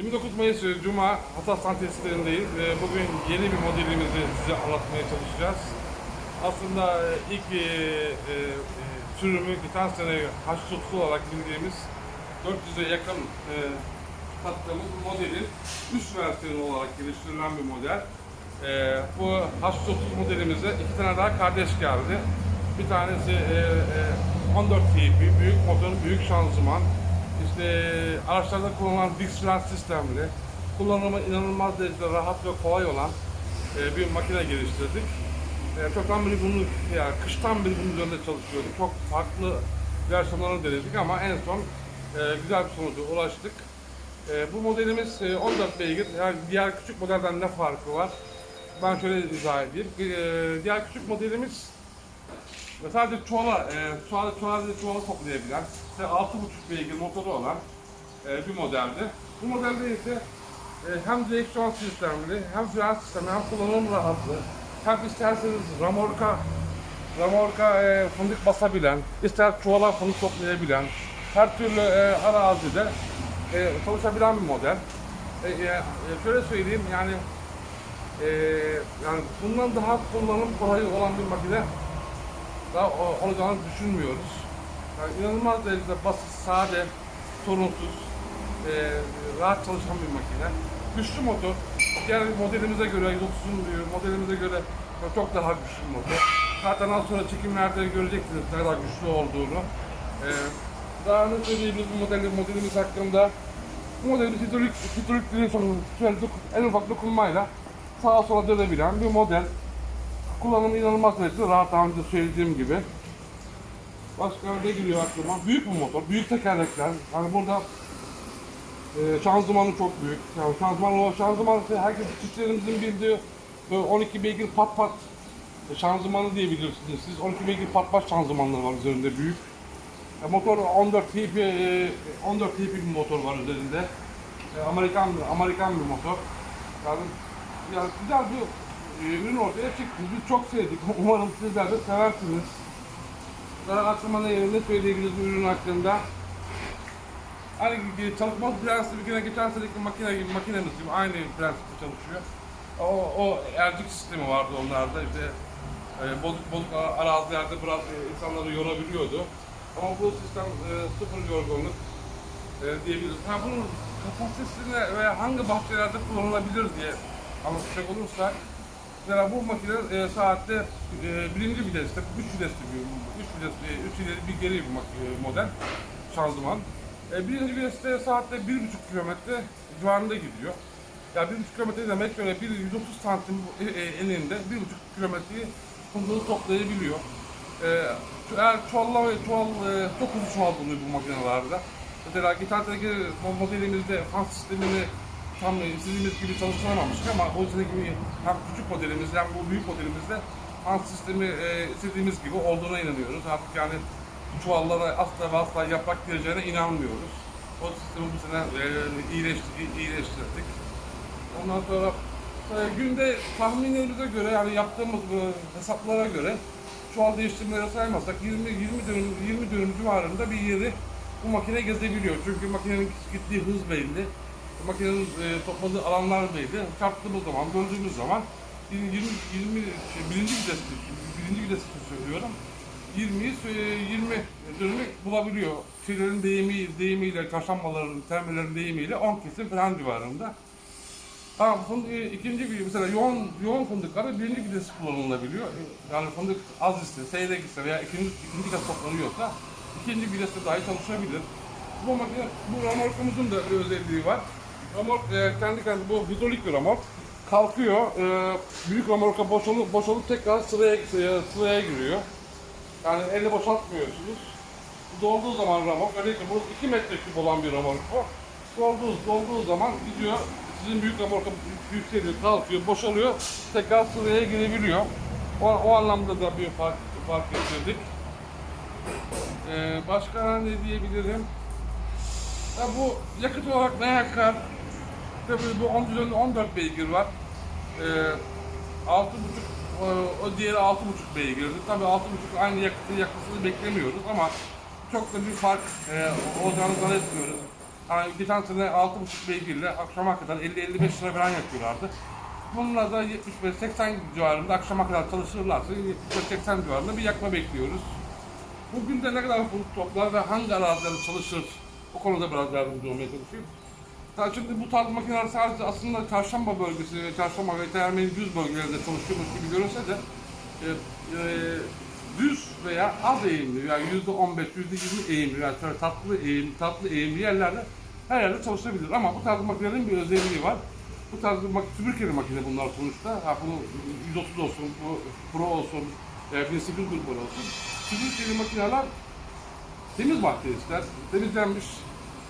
29 Mayıs e, Cuma Hasan testlerindeyiz. E, Bugün yeni bir modelimizi size anlatmaya çalışacağız. Aslında e, ilk e, e, e, sürümü geçen sene H30 olarak bildiğimiz 400'e yakın e, sattığımız modelin üst versiyonu olarak geliştirilen bir model. E, bu H30 modelimize iki tane daha kardeş geldi. Bir tanesi e, e, 14 TP, büyük motor, büyük şanzıman, işte araçlarda kullanılan Dix fren sistemli, kullanımı inanılmaz derecede rahat ve kolay olan e, bir makine geliştirdik. E, çoktan beri bunu, yani kıştan beri bunun üzerinde çalışıyorduk. Çok farklı versiyonlarını denedik ama en son e, güzel bir sonuca ulaştık. E, bu modelimiz e, 14 beygir. Yani diğer küçük modelden ne farkı var? Ben şöyle izah edeyim. E, diğer küçük modelimiz sadece çuvala, e, çuvala, çuvala, çuvala toplayabilen, işte 6,5 beygir motoru olan e, bir modeldi. Bu modelde ise e, hem direksiyon sistemli, hem fren sistemi, hem kullanım rahatlığı, hem isterseniz ramorka, ramorka e, fındık basabilen, ister çuvala fındık toplayabilen, her türlü e, arazide e, çalışabilen bir model. E, e, şöyle söyleyeyim yani e, yani bundan daha kullanım kolay olan bir makine daha olacağını düşünmüyoruz. Yani inanılmaz derecede basit, sade, sorunsuz, e, rahat çalışan bir makine. Güçlü motor. Diğer modelimize göre, 130'un modelimize göre çok daha güçlü motor. Zaten az sonra çekimlerde göreceksiniz ne kadar güçlü olduğunu. E, daha ne söyleyebiliriz bu modeli, modelimiz hakkında? Bu modelimiz hidrolik, hidrolik dok- en ufak dokunmayla sağa sola dönebilen bir model. Kullanımı inanılmaz derecede rahat daha önce söylediğim gibi. Başka ne geliyor aklıma? Büyük bir motor, büyük tekerlekler. Yani burada e, şanzımanı çok büyük. Yani şanzıman o şanzıman herkes çiftçilerimizin bildiği böyle 12 beygir pat pat şanzımanı diye siz. 12 beygir pat pat şanzımanları var üzerinde büyük. E, motor 14 TP, e, 14 TP bir motor var üzerinde. E, Amerikan Amerikan bir motor. Yani, yani güzel bir e, ürün ortaya çıktı. Biz çok sevdik. Umarım sizler de seversiniz. Daha ne söyleyebiliriz bu ürün hakkında? Hani çalışma prensibi yine geçen seneki makine gibi makinemiz gibi aynı prensipte çalışıyor. O, o ercik sistemi vardı onlarda işte e, bozuk bozuk ara- arazilerde biraz e, insanları yorabiliyordu. Ama bu sistem e, sıfır yorgunluk e, diyebiliriz. Ha bunun kapasitesine veya hangi bahçelerde kullanılabilir diye anlatacak olursak Mesela bu makine e, saatte e, birinci viteste, üç vitesli bir, üç vitesli, üç ileri bir geri bir e, model şanzıman. E, birinci viteste saatte bir buçuk kilometre civarında gidiyor. Ya bir buçuk kilometre demek şöyle bir 130 santim e, e, eninde bir buçuk kilometreyi fındığı toplayabiliyor. E, şu- eğer çuvalla çuval e, çok hızlı çuval buluyor bu makinelerde. Mesela geçen seneki modelimizde fan sistemini tam istediğimiz gibi çalıştıramamıştık ama o seneki hem küçük modelimiz hem bu büyük modelimizde fan sistemi e, istediğimiz gibi olduğuna inanıyoruz. Artık yani çuvallara asla ve asla yaprak gireceğine inanmıyoruz. O sistemi bu sene e, iyileştirdik, iyileştirdik. Ondan sonra e, günde tahminlerimize göre yani yaptığımız e, hesaplara göre çuval değiştirmeleri saymazsak 20 20 dönüm 20 dönüm civarında bir yeri bu makine gezebiliyor. Çünkü makinenin gittiği hız belli. Makinenin e, topladığı alanlar belli. Çarptığımız zaman, böldüğümüz zaman 20 20 şey, birinci vites birinci vites söylüyorum. 20'yi sö- 20 dönümü bulabiliyor. Şeylerin deyimi, deyimiyle, çarşambaların, termelerin deyimiyle 10 kesim falan civarında. Tamam, fındık, e, ikinci bir mesela yoğun yoğun fındıklarda birinci vites kullanılabiliyor. Yani fındık az ise, seyrek ise veya ikinci, ikinci kez toplanıyorsa ikinci viteste dahi çalışabilir. Bu makine, bu ramorkumuzun da bir özelliği var. Ramork e, kendi kendine bu hidrolik bir ramork. Kalkıyor, e, büyük ramorka boşalıp, boşalıp tekrar sıraya, e, sıraya giriyor. Yani eli boşaltmıyorsunuz. Dolduğu zaman ramok, özellikle bu 2 metre küp olan bir ramok bu. Dolduğu, dolduğu zaman gidiyor, sizin büyük ramorka yükseliyor, kalkıyor, boşalıyor, tekrar sıraya girebiliyor. O, o anlamda da bir fark, fark getirdik. Ee, başka ne diyebilirim? Ya bu yakıt olarak ne yakar? Tabii bu 10 üzerinde 14 beygir var. Ee, 6,5 o, o diğeri 6,5 beygirdi. Tabii 6,5 aynı yakıtı yakmasını beklemiyoruz ama çok da bir fark e, olacağını zannetmiyoruz. hani geçen sene 6,5 beygirle akşama kadar 50-55 lira falan yapıyorlardı. Bununla da 75-80 civarında akşama kadar çalışırlarsa 75-80 civarında bir yakma bekliyoruz. Bugün de ne kadar bulut toplar ve hangi arazilerde çalışır o konuda biraz yardımcı olmaya çalışayım. Şimdi bu tarz makineler sadece aslında çarşamba bölgesi ve çarşamba ve termini düz bölgelerinde çalışıyormuş gibi görünse de e, e, düz veya az eğimli yani yüzde 15, yüzde 20 eğimli yani şöyle tatlı eğim, tatlı eğimli yerlerde her yerde çalışabilir. Ama bu tarz makinelerin bir özelliği var. Bu tarz mak süpürgeli makine bunlar sonuçta. Ha, bunu 130 olsun, bu Pro olsun, e, 1800 grubu olsun. Süpürgeli makineler temiz bahçe temizlenmiş,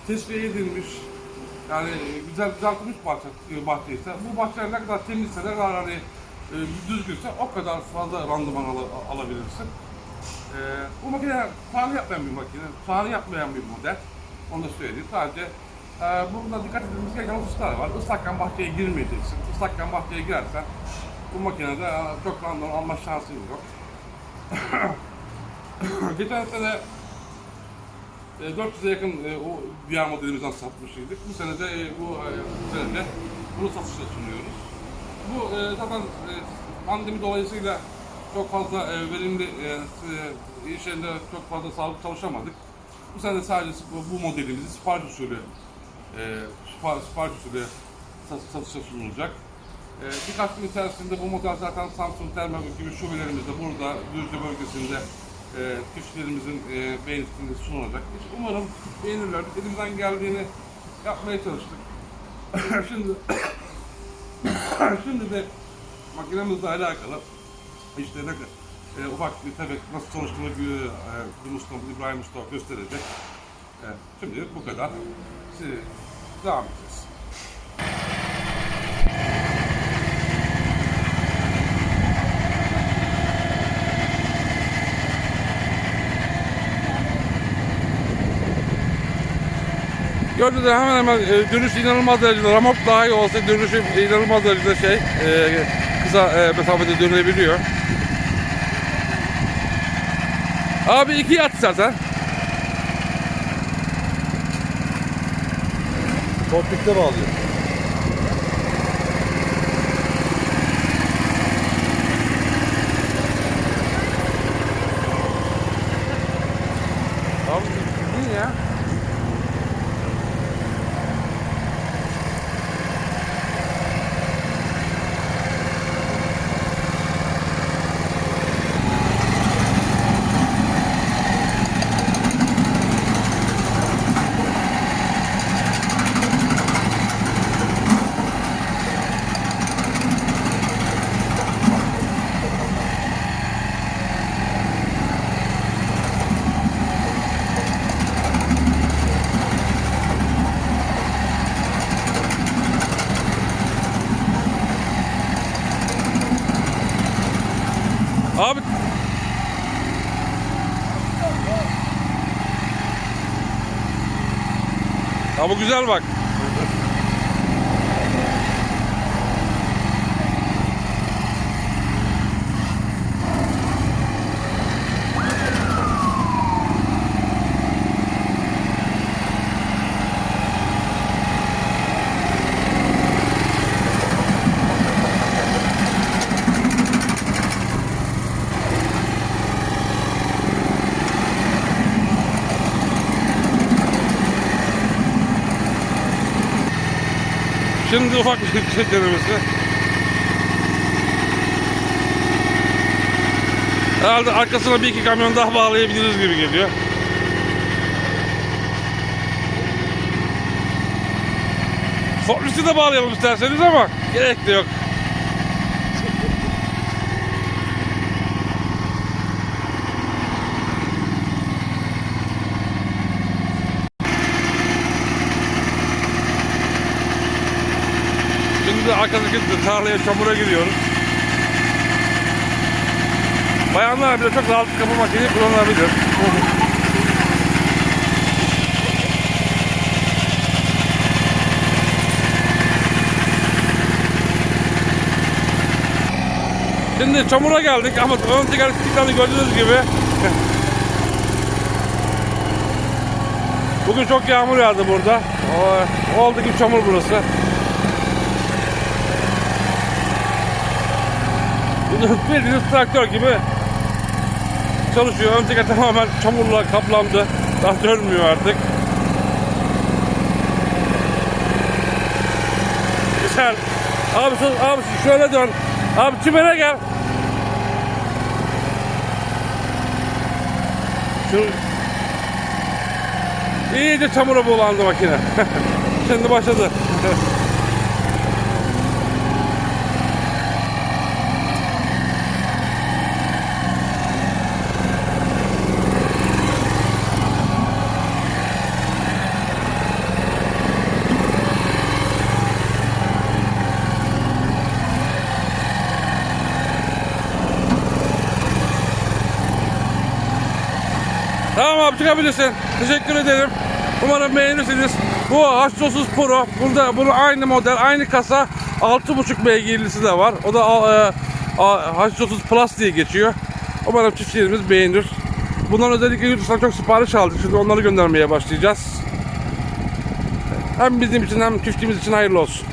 tesviye edilmiş, yani güzel düzeltilmiş bahçe, e, bahçe ister. Bu bahçeler ne kadar temizse, ne kadar hani e, düzgünse o kadar fazla randıman al- alabilirsin. E, bu makine sahne yapmayan bir makine, sahne yapmayan bir model. Onu da söyleyeyim. Sadece e, burada dikkat edilmesi gereken hususlar var. Islakken bahçeye girmeyeceksin. Islakken bahçeye girersen bu makinede e, çok randıman alma şansın yok. Geçen sene 400'e yakın e, o diğer modelimizden satmıştık. Bu sene de e, bu, e, bu sene de bunu satışa sunuyoruz. Bu e, zaten e, pandemi dolayısıyla çok fazla e, verimli e, e, iş çok fazla sağlık çalışamadık. Bu sene de sadece bu, bu modelimizi sipariş usulü e, sipariş, sipariş usulü sat- satışa sunulacak. E, birkaç gün içerisinde bu model zaten Samsung Termal gibi şubelerimizde burada Düzce bölgesinde e, kişilerimizin e, beğenisinde sunulacak. İşte umarım beğenirler. Elimizden geldiğini yapmaya çalıştık. Şimdi Şimdi de makinemizle alakalı işte ne kadar e, ufak bir tefek nasıl çalıştığını bir, e, Usta, İbrahim Usta gösterecek. E, şimdi bu kadar. Siz devam edeceğiz. Gördüğünüz gibi hemen hemen e, dönüş inanılmaz derecede ramok daha iyi olsa dönüşü inanılmaz derecede şey e, kısa e, mesafede dönülebiliyor. Abi iki yat istersen. Kokpitte bağlıyor. Abi düzgün ya. Abi Ha bu güzel bak. Şimdi ufak bir şey denemesi. Herhalde arkasına bir iki kamyon daha bağlayabiliriz gibi geliyor. Forklifti de bağlayalım isterseniz ama gerek de yok. Şimdi arkadaki tarlaya çamura giriyoruz. Bayanlar bile çok rahat kapı makineyi kullanabilir. Şimdi çamura geldik ama ön teker kilitlendi gördüğünüz gibi. Bugün çok yağmur yağdı burada. Oldu gibi çamur burası. Bildiğiniz traktör gibi çalışıyor. Ön teker tamamen çamurla kaplandı. Daha dönmüyor artık. Güzel. Abi, abi şöyle dön. Abi çimene gel. Şu İyice çamura bulandı makine. Şimdi başladı. Çıkabilirsin. Teşekkür ederim. Umarım beğenirsiniz. Bu H30 Pro. Burada bunu aynı model, aynı kasa 6.5 beygirlisi de var. O da e, a- H30 Plus diye geçiyor. Umarım çiftçilerimiz beğenir. Bundan özellikle yurt çok sipariş aldık. Şimdi onları göndermeye başlayacağız. Hem bizim için hem çiftçimiz için hayırlı olsun.